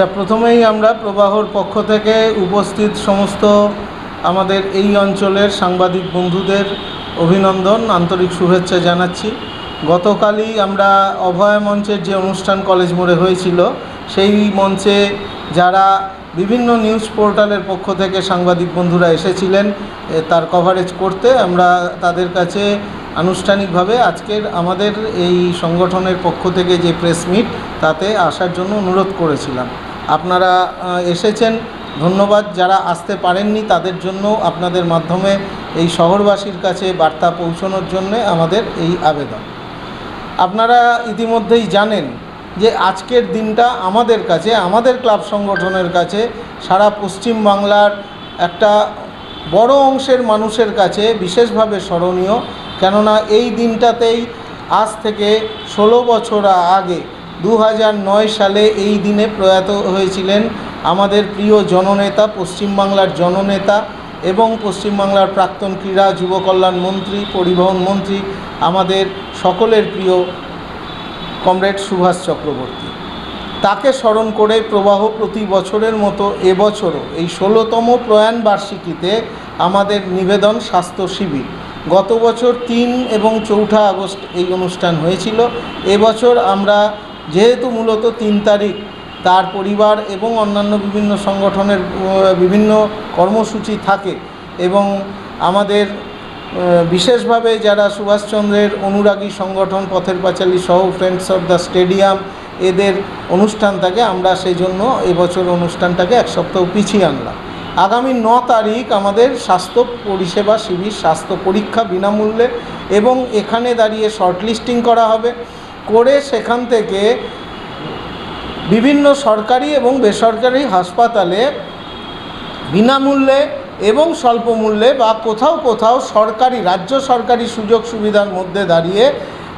আচ্ছা প্রথমেই আমরা প্রবাহর পক্ষ থেকে উপস্থিত সমস্ত আমাদের এই অঞ্চলের সাংবাদিক বন্ধুদের অভিনন্দন, আন্তরিক শুভেচ্ছা জানাচ্ছি। গতকালই আমরা অভয় মঞ্চের যে অনুষ্ঠান কলেজ মোড়ে হয়েছিল, সেই মঞ্চে যারা বিভিন্ন নিউজ পোর্টালের পক্ষ থেকে সাংবাদিক বন্ধুরা এসেছিলেন তার কভারেজ করতে আমরা তাদের কাছে আনুষ্ঠানিকভাবে আজকের আমাদের এই সংগঠনের পক্ষ থেকে যে প্রেস মিট তাতে আসার জন্য অনুরোধ করেছিলাম। আপনারা এসেছেন। ধন্যবাদ। যারা আসতে পারেননি, তাদের জন্য আপনাদের মাধ্যমে এই শহরবাসীর কাছে বার্তা পৌঁছানোর জন্য আমাদের এই আবেদন। আপনারা ইতিমধ্যেই জানেন যে আজকের দিনটা আমাদের কাছে, আমাদের ক্লাব সংগঠনের কাছে, সারা পশ্চিম বাংলার একটা বড় অংশের মানুষের কাছে বিশেষভাবে স্মরণীয়। কেননা এই দিনটাতেই আজ থেকে ষোলো বছর আগে দু সালে এই দিনে প্রয়াত হয়েছিলেন আমাদের প্রিয় জননেতা, পশ্চিমবাংলার জননেতা এবং পশ্চিমবাংলার প্রাক্তন ক্রীড়া, যুবকল্যাণ মন্ত্রী, পরিবহন মন্ত্রী, আমাদের সকলের প্রিয় কমরেড সুভাষ চক্রবর্তী। তাকে স্মরণ করে প্রবাহ প্রতি বছরের মতো এবছরও এই ষোলোতম প্রয়াণ বার্ষিকীতে আমাদের নিবেদন স্বাস্থ্য শিবির। গত বছর তিন এবং চৌঠা আগস্ট এই অনুষ্ঠান হয়েছিল। এবছর আমরা যেহেতু মূলত তিন তারিখ, তার পরিবার এবং অন্যান্য বিভিন্ন সংগঠনের বিভিন্ন কর্মসূচি থাকে এবং আমাদের বিশেষভাবে যারা সুভাষচন্দ্রের অনুরাগী সংগঠন, পথের পাঁচালী সহ ফ্রেন্ডস অফ দ্য স্টেডিয়াম এদের অনুষ্ঠান থাকে, আমরা সেই জন্য এবছর অনুষ্ঠানটাকে এক সপ্তাহ পিছিয়ে আনলাম। আগামী ন তারিখ আমাদের স্বাস্থ্য পরিষেবা শিবির, স্বাস্থ্য পরীক্ষা বিনামূল্যে এবং এখানে দাঁড়িয়ে শর্টলিস্টিং করা হবে। করে সেখান থেকে বিভিন্ন সরকারি এবং বেসরকারি হাসপাতালে বিনামূল্যে এবং স্বল্প মূল্যে বা কোথাও কোথাও সরকারি, রাজ্য সরকারি সুযোগ সুবিধার মধ্যে দাঁড়িয়ে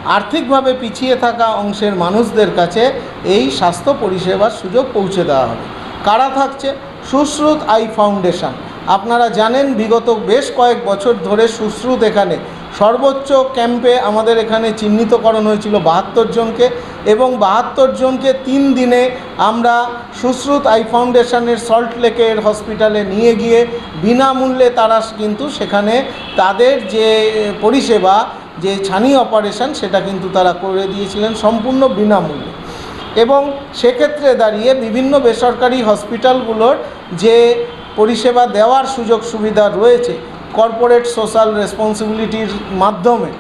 আর্থিকভাবে পিছিয়ে থাকা অংশের মানুষদের কাছে এই স্বাস্থ্য পরিষেবার সুযোগ পৌঁছে দেওয়া হবে। কারা থাকছে? Sushrut eye foundation. আপনারা জানেন বিগত বেশ কয়েক বছর ধরে সুশ্রুত এখানে সর্বোচ্চ ক্যাম্পে আমাদের এখানে চিহ্নিতকরণ হয়েছিল বাহাত্তর জনকে এবং বাহাত্তর জনকে তিন দিনে আমরা সুশ্রুত আই ফাউন্ডেশনের সল্ট লেকের হসপিটালে নিয়ে গিয়ে বিনামূল্যে তারা কিন্তু সেখানে তাদের যে পরিষেবা, যে ছানি অপারেশন সেটা কিন্তু তারা করে দিয়েছিলেন সম্পূর্ণ বিনামূল্যে। এবং সেক্ষেত্রে দাঁড়িয়ে বিভিন্ন বেসরকারি হসপিটালগুলোর যে পরিষেবা দেওয়ার সুযোগ সুবিধা রয়েছে কর্পোরেট সোশ্যাল রেসপন্সিবিলিটির মাধ্যমে,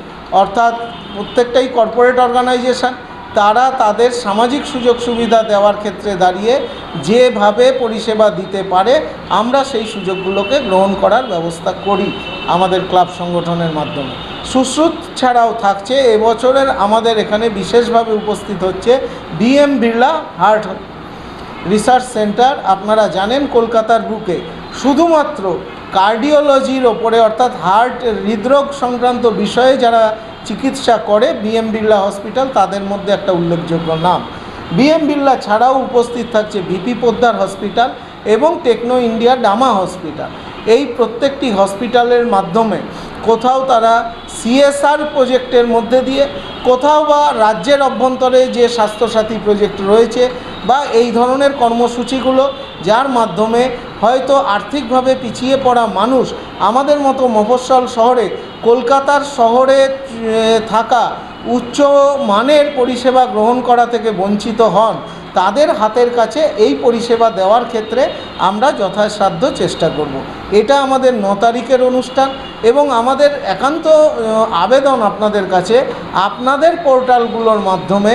অর্থাৎ প্রত্যেকটাই কর্পোরেট অর্গানাইজেশন তারা তাদের সামাজিক সুযোগ সুবিধা দেওয়ার ক্ষেত্রে দাঁড়িয়ে যেভাবে পরিষেবা দিতে পারে, আমরা সেই সুযোগগুলোকে গ্রহণ করার ব্যবস্থা করি আমাদের ক্লাব সংগঠনের মাধ্যমে। সুশ্রুত ছাড়াও থাকছে, এবছরের আমাদের এখানে বিশেষভাবে উপস্থিত হচ্ছে BM Birla heart research centre. আপনারা জানেন কলকাতার বুকে। শুধুমাত্র কার্ডিওলজির ওপরে, অর্থাৎ হার্ট হৃদরোগ সংক্রান্ত বিষয়ে যারা চিকিৎসা করে বিএম বিড়লা হসপিটাল তাদের মধ্যে একটা উল্লেখযোগ্য নাম। বিএম বিড়লা ছাড়াও উপস্থিত থাকছে ভিপি পোদ্দার হসপিটাল এবং টেকনো ইন্ডিয়া ডামা হসপিটাল। এই প্রত্যেকটি হসপিটালের মাধ্যমে কোথাও তারা সিএসআর প্রজেক্টের মধ্যে দিয়ে, কোথাও বা রাজ্যের অভ্যন্তরে যে স্বাস্থ্যসাথী প্রজেক্ট রয়েছে বা এই ধরনের কর্মসূচিগুলো, যার মাধ্যমে আর্থিকভাবে পিছিয়ে পড়া মানুষ আমাদের মতো মফস্বল শহরে কলকাতার শহরে থাকা উচ্চ মানের পরিষেবা গ্রহণ করা থেকে বঞ্চিত হন তাদের হাতের কাছে এই পরিষেবা দেওয়ার ক্ষেত্রে আমরা যথাসাধ্য চেষ্টা করব। এটা আমাদের ন তারিখের অনুষ্ঠান এবং আমাদের একান্ত আবেদন আপনাদের কাছে আপনাদের পোর্টালগুলোর মাধ্যমে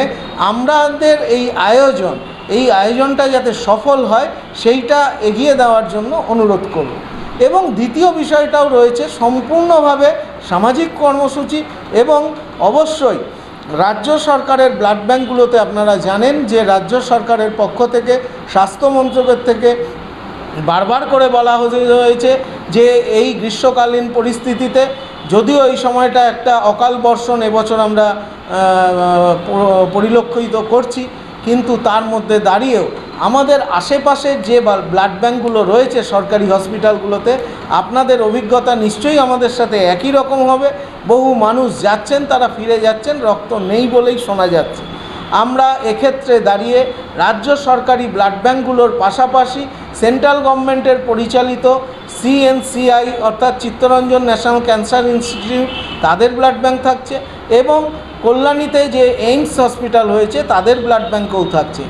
আমাদের এই আয়োজন এই আয়োজনটা যাতে সফল হয়, সেইটা এগিয়ে দেওয়ার জন্য অনুরোধ করব। এবং দ্বিতীয় বিষয়টাও রয়েছে, সম্পূর্ণভাবে সামাজিক কর্মসূচি এবং অবশ্যই রাজ্য সরকারের ব্লাড ব্যাঙ্কগুলোতে আপনারা জানেন যে রাজ্য সরকারের পক্ষ থেকে, স্বাস্থ্য মন্ত্রকের থেকে বারবার করে বলা হয়ে- হয়েছে যে এই গ্রীষ্মকালীন পরিস্থিতিতে যদিও এই সময়টা একটা অকাল বর্ষণ, এবছর আমরা পরিলক্ষিত করছি কিন্তু তার মধ্যে দাঁড়িয়েও আমাদের আশেপাশে যে ব্লাড ব্যাঙ্কগুলো রয়েছে সরকারি হসপিটালগুলোতে আপনাদের অভিজ্ঞতা নিশ্চয়ই আমাদের সাথে একই রকম হবে। বহু মানুষ যাচ্ছেন, তারা ফিরে যাচ্ছেন, রক্ত নেই বলেই শোনা যাচ্ছে। আমরা এক্ষেত্রে দাঁড়িয়ে রাজ্য সরকারি ব্লাড ব্যাঙ্কগুলোর পাশাপাশি সেন্ট্রাল গভর্নমেন্টের পরিচালিত সিএনসিআই অর্থাৎ চিত্তরঞ্জন ন্যাশনাল ক্যান্সার ইনস্টিটিউট তাদের ব্লাড ব্যাঙ্ক থাকছে এবং কল্যাণীতে যে এইমস হসপিটাল হয়েছে, তাদের ব্লাড ব্যাঙ্কও থাকছে।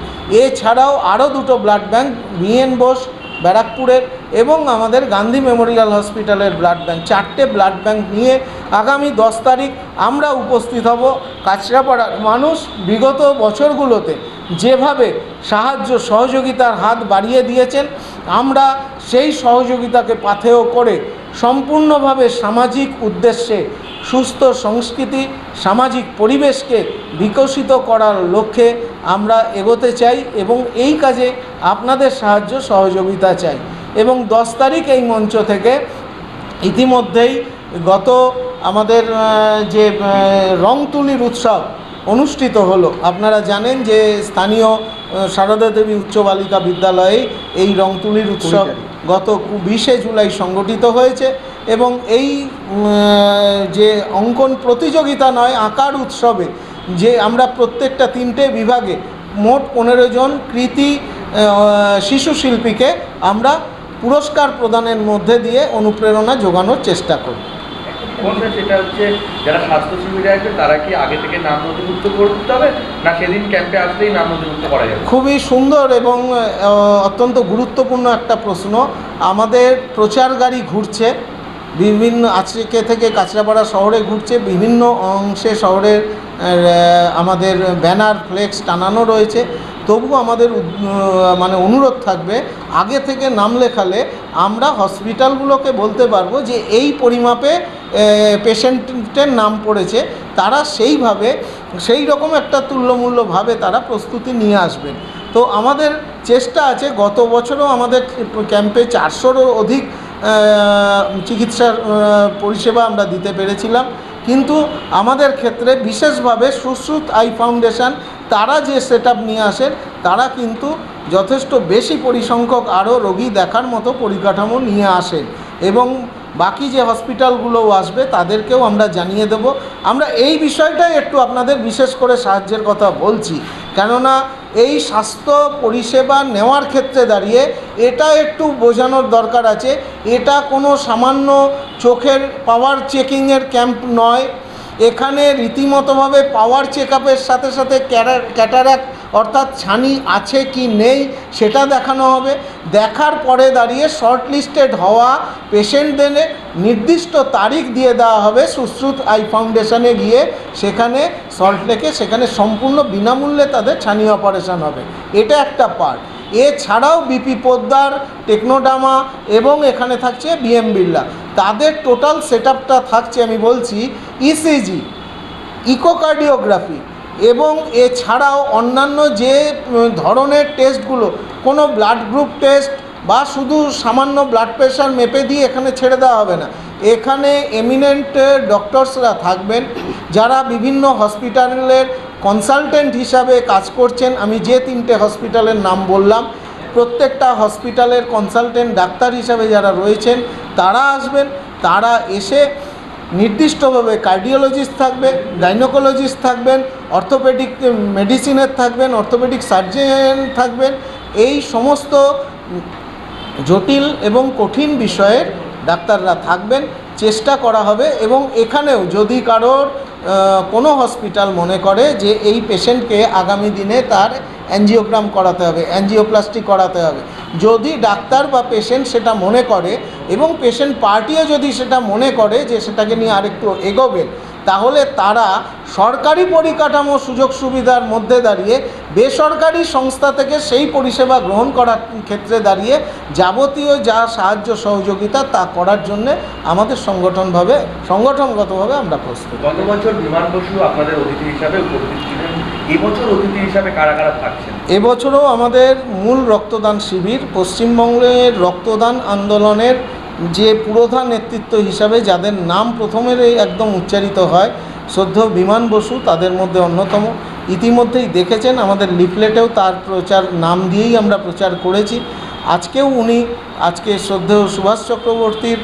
এছাড়াও আরও দুটো ব্লাড ব্যাঙ্ক বিএন বোস, ব্যারাকপুরের এবং আমাদের গান্ধী মেমোরিয়াল হসপিটালের ব্লাড ব্যাঙ্ক চারটে ব্লাড ব্যাঙ্ক নিয়ে আগামী দশ তারিখ আমরা উপস্থিত হব কাছড়াপাড়ার মানুষ বিগত বছরগুলোতে। যেভাবে সাহায্য সহযোগিতার হাত বাড়িয়ে দিয়েছেন, আমরা সেই সহযোগিতাকে পাথেয় করে সম্পূর্ণভাবে সামাজিক উদ্দেশ্যে সুস্থ সংস্কৃতি, সামাজিক পরিবেশকে বিকশিত করার লক্ষ্যে আমরা এগোতে চাই এবং এই কাজে আপনাদের সাহায্য সহযোগিতা চাই। এবং দশ তারিখ এই মঞ্চ থেকে ইতিমধ্যেই গত আমাদের যে রং তুলির উৎসব অনুষ্ঠিত হলো। আপনারা জানেন যে স্থানীয় সারদা দেবী উচ্চ বালিকা বিদ্যালয়ে এই রংতুলির উৎসব গত বিশে জুলাই সংগঠিত হয়েছে এবং এই যে অঙ্কন প্রতিযোগিতা নয় আঁকার উৎসবে যে আমরা প্রত্যেকটা তিনটে বিভাগে মোট পনেরো জন কৃতি শিশু শিল্পীকে আমরা পুরস্কার প্রদানের মধ্যে দিয়ে অনুপ্রেরণা যোগানোর চেষ্টা করি কোনটা সেটা হচ্ছে যারা স্বাস্থ্য শিবিরে আছে তারা কি আগে থেকে নাম নথিভুক্ত করতে হবে? না সেদিন ক্যাম্পে আসলেই নাম নথিভুক্ত করা যাবে? খুবই সুন্দর এবং অত্যন্ত গুরুত্বপূর্ণ একটা প্রশ্ন। আমাদের প্রচার গাড়ি ঘুরছে, বিভিন্ন আজকে থেকে কাঁচরাপাড়া শহরে ঘুরছে, বিভিন্ন অংশে শহরের আমাদের ব্যানার, ফ্লেক্স টানানো রয়েছে। তবু আমাদের মানে অনুরোধ থাকবে, আগে থেকে নাম লেখালে আমরা হসপিটালগুলোকে বলতে পারব যে এই পরিমাপে পেশেন্টের নাম পড়েছে, তারা সেইভাবে, সেই রকম একটা তুল্যমূল্যভাবে তারা প্রস্তুতি নিয়ে আসবেন। তো আমাদের চেষ্টা আছে, গত বছরও আমাদের ক্যাম্পে চারশোরও অধিক চিকিৎসার পরিষেবা আমরা দিতে পেরেছিলাম। কিন্তু আমাদের ক্ষেত্রে বিশেষভাবে সুশ্রুত আই ফাউন্ডেশন তারা যে সেট নিয়ে আসেন, তারা কিন্তু যথেষ্ট বেশি পরিসংখ্যক আরও রোগী দেখার মতো পরিকাঠামো নিয়ে আসেন। এবং বাকি যে হসপিটালগুলোও আসবে, তাদেরকেও আমরা জানিয়ে দেব। আমরা এই বিষয়টাই একটু আপনাদের বিশেষ করে সাহায্যের কথা বলছি। কেননা এই স্বাস্থ্য পরিষেবা নেওয়ার ক্ষেত্রে দাঁড়িয়ে এটা একটু বোঝানোর দরকার আছে। এটা কোনো সামান্য চোখের পাওয়ার চেকিংয়ের ক্যাম্প নয়। এখানে রীতিমতোভাবে পাওয়ার চেক আপের সাথে সাথে ক্যাটারাক্ট অর্থাৎ ছানি আছে কি নেই সেটা দেখানো হবে। দেখার পরে দাঁড়িয়ে শর্ট লিস্টেড হওয়া পেশেন্টদের নির্দিষ্ট তারিখ দিয়ে দেওয়া হবে সুশ্রুত আই ফাউন্ডেশনে গিয়ে। সেখানে সল্ট লেকে সেখানে সম্পূর্ণ বিনামূল্যে তাদের ছানি অপারেশন হবে। এটা একটা পার্ট এছাড়াও বিপি পোদ্দার টেকনোডামা এবং এখানে থাকছে বিএম বিড়লা তাদের টোটাল সেট থাকছে, আমি বলছি E ইসিজি ইকোকার্ডিওগ্রাফি এবং এছাড়াও অন্যান্য যে ধরনের টেস্টগুলো কোনো ব্লাড গ্রুপ টেস্ট বা শুধু সামান্য ব্লাড প্রেশার মেপে দিয়ে এখানে ছেড়ে দেওয়া হবে না। এখানে এমিনেন্ট ডক্টরসরা থাকবেন, যারা বিভিন্ন হসপিটালের কনসালটেন্ট হিসাবে কাজ করছেন। আমি যে তিনটে হসপিটালের নাম বললাম, প্রত্যেকটা হসপিটালের কনসালটেন্ট ডাক্তার হিসাবে যারা রয়েছেন, তারা আসবেন। তারা এসে নির্দিষ্টভাবে কার্ডিওলজিস্ট থাকবে গাইনোকোলজিস্ট থাকবেন, অর্থোপেডিক মেডিসিনের থাকবেন, অর্থোপেডিক সার্জন থাকবেন। এই সমস্ত জটিল এবং কঠিন বিষয়ের ডাক্তাররা থাকবেন। চেষ্টা করা হবে এবং এখানেও যদি কারোর কোনো হসপিটাল মনে করে যে এই পেশেন্টকে আগামী দিনে তার অ্যাঞ্জিওগ্রাম করাতে হবে অ্যাঞ্জিওপ্লাস্টি করাতে হবে। যদি ডাক্তার বা পেশেন্ট সেটা মনে করে এবং পেশেন্ট পার্টিও যদি সেটা মনে করে যে সেটাকে নিয়ে আরেকটু এগোবেন তাহলে তারা সরকারি পরিকাঠামো সুযোগ সুবিধার মধ্যে দাঁড়িয়ে বেসরকারি সংস্থা থেকে সেই পরিষেবা গ্রহণ করার ক্ষেত্রে দাঁড়িয়ে যাবতীয় যা সাহায্য সহযোগিতা তা করার জন্যে আমাদের সংগঠনভাবে সংগঠনগতভাবে আমরা প্রস্তুত। গত বছর বিমান বসু আপনাদের অতিথি হিসাবে উপস্থিত ছিলেন। এবছর অতিথি হিসাবে কারা কারা থাকছেন? এবছরও আমাদের মূল রক্তদান শিবির পশ্চিমবঙ্গের রক্তদান আন্দোলনের যে পুরোধা নেতৃত্ব হিসাবে যাদের নাম প্রথমেরই একদম উচ্চারিত হয় শ্রদ্ধ বিমান বসু তাদের মধ্যে অন্যতম। ইতিমধ্যেই দেখেছেন আমাদের লিফলেটেও তার প্রচার, নাম দিয়েই আমরা প্রচার করেছি। আজকেও উনি, আজকে শ্রদ্ধেয় সুভাষ চক্রবর্তীর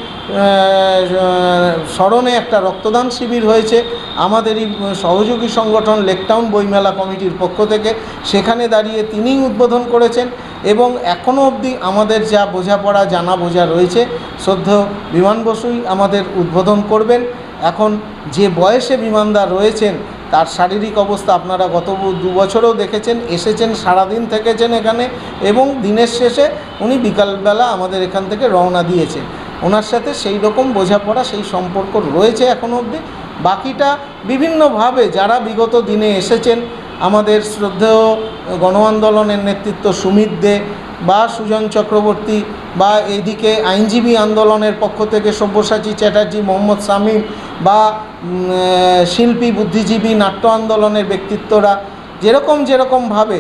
স্মরণে একটা রক্তদান শিবির হয়েছে আমাদেরই সহযোগী সংগঠন লেকটাউন বইমেলা কমিটির পক্ষ থেকে। সেখানে দাঁড়িয়ে তিনিই উদ্বোধন করেছেন এবং এখনও অবধি আমাদের যা বোঝাপড়া জানা বোঝা রয়েছে শ্রদ্ধেয় বিমান বসুই আমাদের উদ্বোধন করবেন। এখন যে বয়সে বিমানদার রয়েছেন, তার শারীরিক অবস্থা আপনারা গত দু বছরেও দেখেছেন, এসেছেন, সারাদিন থেকেছেন এখানে এবং দিনের শেষে উনি বিকালবেলা আমাদের এখান থেকে রওনা দিয়েছেন। ওনার সাথে সেই রকম বোঝাপড়া, সেই সম্পর্ক রয়েছে এখনও অবধি। বাকিটা বিভিন্নভাবে যারা বিগত দিনে এসেছেন, আমাদের শ্রদ্ধেয় গণ আন্দোলনের নেতৃত্ব সুমিত দে বা সুজন চক্রবর্তী বা এইদিকে আইনজীবী আন্দোলনের পক্ষ থেকে সব্যসাচী চ্যাটার্জি মোহাম্মদ শামীম বা শিল্পী, বুদ্ধিজীবী, নাট্য আন্দোলনের ব্যক্তিত্বরা যেরকম যেরকমভাবে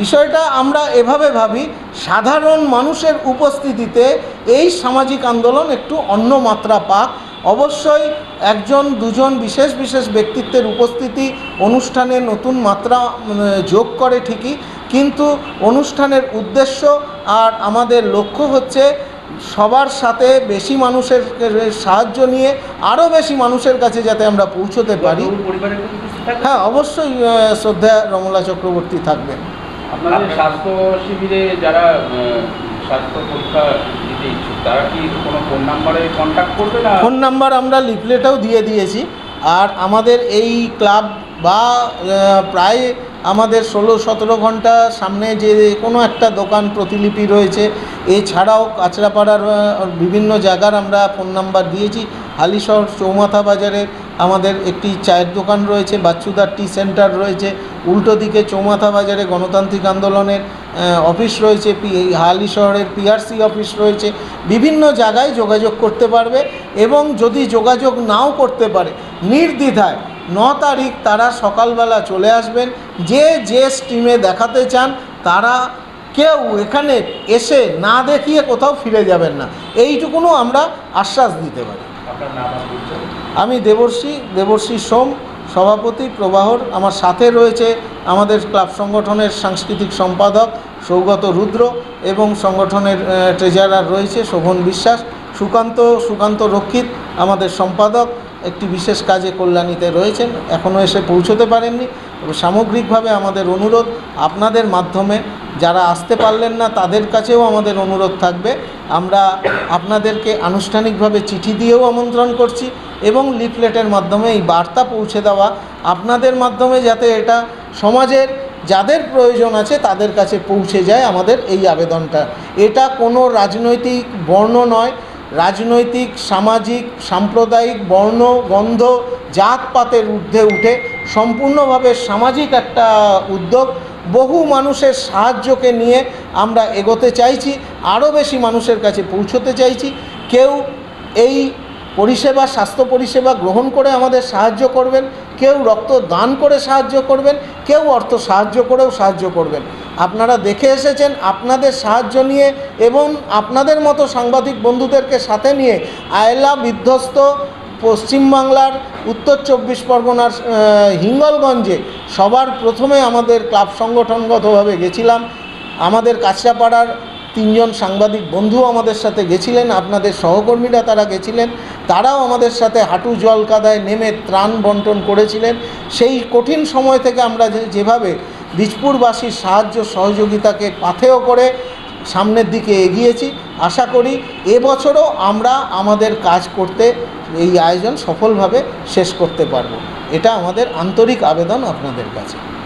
বিষয়টা আমরা এভাবে ভাবি, সাধারণ মানুষের উপস্থিতিতে এই সামাজিক আন্দোলন একটু অন্য মাত্রা পাক। অবশ্যই একজন দুজন বিশেষ বিশেষ ব্যক্তিত্বের উপস্থিতি অনুষ্ঠানে নতুন মাত্রা যোগ করে ঠিকই। কিন্তু অনুষ্ঠানের উদ্দেশ্য আর আমাদের লক্ষ্য হচ্ছে সবার সাথে বেশি মানুষের সাহায্য নিয়ে আরও বেশি মানুষের কাছে যাতে আমরা পৌঁছতে পারি? হ্যাঁ অবশ্যই শ্রদ্ধা রমলা চক্রবর্তী থাকবেন। আপনাদের স্বাস্থ্য শিবিরে যারা স্বাস্থ্য পরীক্ষা ফোন নাম্বারে আমরা লিফলেটেও দিয়ে দিয়েছি। আর আমাদের এই ক্লাব বা প্রায় আমাদের ষোলো সতেরো ঘণ্টা সামনে যে কোনো একটা দোকান প্রতিলিপি রয়েছে, এছাড়াও কাঁচরাপাড়ার বিভিন্ন জায়গার আমরা ফোন নাম্বার দিয়েছি। হালিশহর চৌমাথা বাজারে আমাদের একটি চায়ের দোকান রয়েছে, বাচ্চুদার টি সেন্টার রয়েছে। উল্টো দিকে চৌমাথা বাজারে গণতান্ত্রিক আন্দোলনের অফিস রয়েছে পি হালি শহরের পিআরসি অফিস রয়েছে বিভিন্ন জায়গায় যোগাযোগ করতে পারবে এবং যদি যোগাযোগ নাও করতে পারে নির্দ্বিধায় ন তারিখ তারা সকালবেলা চলে আসবেন। যে যে স্ট্রিমে দেখাতে চান তারা কেউ এখানে এসে না দেখিয়ে কোথাও ফিরে যাবেন না। এইটুকুনও আমরা আশ্বাস দিতে পারি? আমি দেবর্ষী দেবর্ষী সোম। সভাপতি প্রবাহর আমার সাথে রয়েছে আমাদের ক্লাব সংগঠনের সাংস্কৃতিক সম্পাদক সৌগত রুদ্র এবং সংগঠনের ট্রেজারার রয়েছে শোভন বিশ্বাস, সুকান্ত সুকান্ত রক্ষিত আমাদের সম্পাদক। একটি বিশেষ কাজে কল্যাণীতে রয়েছেন এখনও এসে পৌঁছতে পারেননি। সামগ্রিকভাবে আমাদের অনুরোধ, আপনাদের মাধ্যমে যারা আসতে পারলেন না, তাদের কাছেও আমাদের অনুরোধ থাকবে। আমরা আপনাদেরকে আনুষ্ঠানিকভাবে চিঠি দিয়েও আমন্ত্রণ করছি এবং লিফলেটের মাধ্যমে এই বার্তা পৌঁছে দেওয়া আপনাদের মাধ্যমে যাতে এটা সমাজের যাদের প্রয়োজন আছে, তাদের কাছে পৌঁছে যায় আমাদের এই আবেদনটা। এটা কোনো রাজনৈতিক বর্ণ নয়। রাজনৈতিক, সামাজিক, সাম্প্রদায়িক বর্ণ, গন্ধ, জাতপাতের ঊর্ধ্বে উঠে সম্পূর্ণভাবে সামাজিক একটা উদ্যোগ বহু মানুষের সাহায্যকে নিয়ে আমরা এগোতে চাইছি, আরও বেশি মানুষের কাছে পৌঁছতে চাইছি। কেউ এই পরিষেবা, স্বাস্থ্য পরিষেবা গ্রহণ করে আমাদের সাহায্য করবেন, কেউ রক্ত দান করে সাহায্য করবেন, কেউ অর্থ সাহায্য করেও সাহায্য করবেন। আপনারা দেখে এসেছেন, আপনাদের সাহায্য নিয়ে এবং আপনাদের মতো সাংবাদিক বন্ধুদেরকে সাথে নিয়ে আয়লা বিধ্বস্ত পশ্চিমবাংলার উত্তর চব্বিশ পরগনার হিঙ্গলগঞ্জে সবার প্রথমে আমাদের ক্লাব সংগঠনগতভাবে গেছিলাম। আমাদের কাছড়াপাড়ার তিনজন সাংবাদিক বন্ধু আমাদের সাথে গেছিলেন, আপনাদের সহকর্মীরা তারা গেছিলেন, তারাও আমাদের সাথে হাঁটু জল কাদায় নেমে ত্রাণ বন্টন করেছিলেন। সেই কঠিন সময় থেকে আমরা যেভাবে বীজপুরবাসীর সাহায্য সহযোগিতাকে পাথেয় করে সামনের দিকে এগিয়েছি। আশা করি এবছরও আমরা আমাদের কাজ করতে এই আয়োজন সফলভাবে শেষ করতে পারব। এটা আমাদের আন্তরিক আবেদন আপনাদের কাছে।